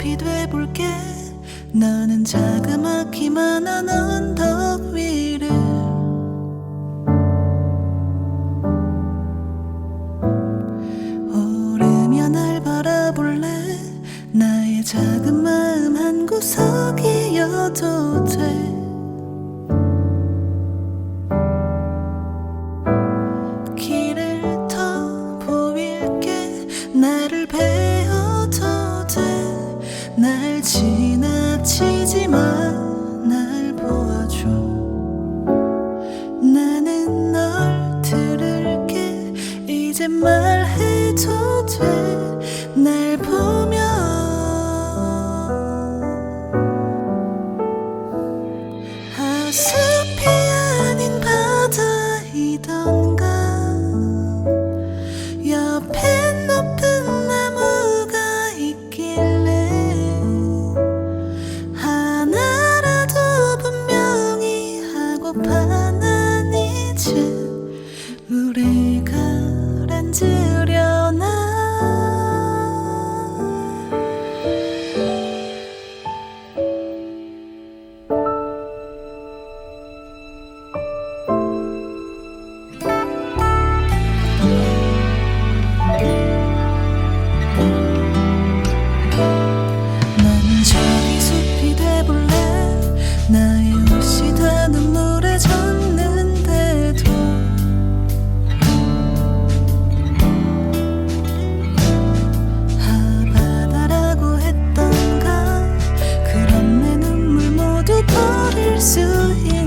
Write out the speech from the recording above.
보일게. 너는 자그맣기만 한 언덕 위를. 오르며 날 바라볼래? 나의 작은 마음 한 구석이어도 돼 이제 말해도 돼날 보면 아스피 아닌 바다이던 나의 옷이 다 눈물에 젖는데도 바다라고 했던가 그런 내 눈물 모두 버릴 수 있.